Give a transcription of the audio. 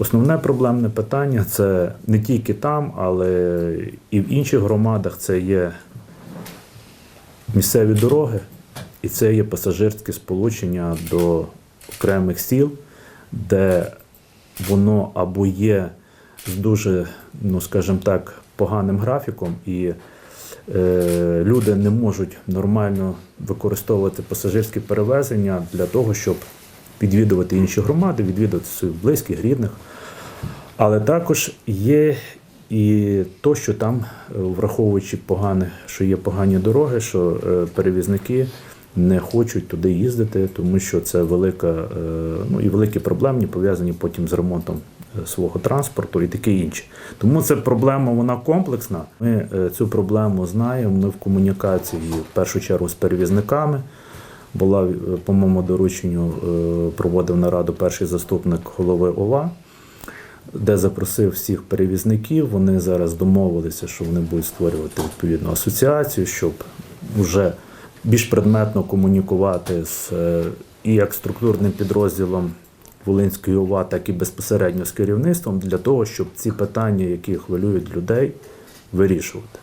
Основне проблемне питання це не тільки там, але і в інших громадах це є місцеві дороги, і це є пасажирське сполучення до окремих сіл, де воно або є з дуже, ну скажімо так, поганим графіком, і е, люди не можуть нормально використовувати пасажирські перевезення для того, щоб відвідувати інші громади, відвідувати своїх близьких, рідних. Але також є і то, що там, е, враховуючи погане, що є погані дороги, що е, перевізники не хочуть туди їздити, тому що це велика, е, ну і великі проблемні пов'язані потім з ремонтом свого транспорту і таке інше. Тому ця проблема вона комплексна. Ми цю проблему знаємо. Ми в комунікації в першу чергу з перевізниками. Була, е, по моєму дорученню, е, проводив нараду перший заступник голови ОВА де запросив всіх перевізників. Вони зараз домовилися, що вони будуть створювати відповідну асоціацію, щоб вже більш предметно комунікувати з е, і як структурним підрозділом Волинської ОВА, так і безпосередньо з керівництвом для того, щоб ці питання, які хвилюють людей, вирішувати.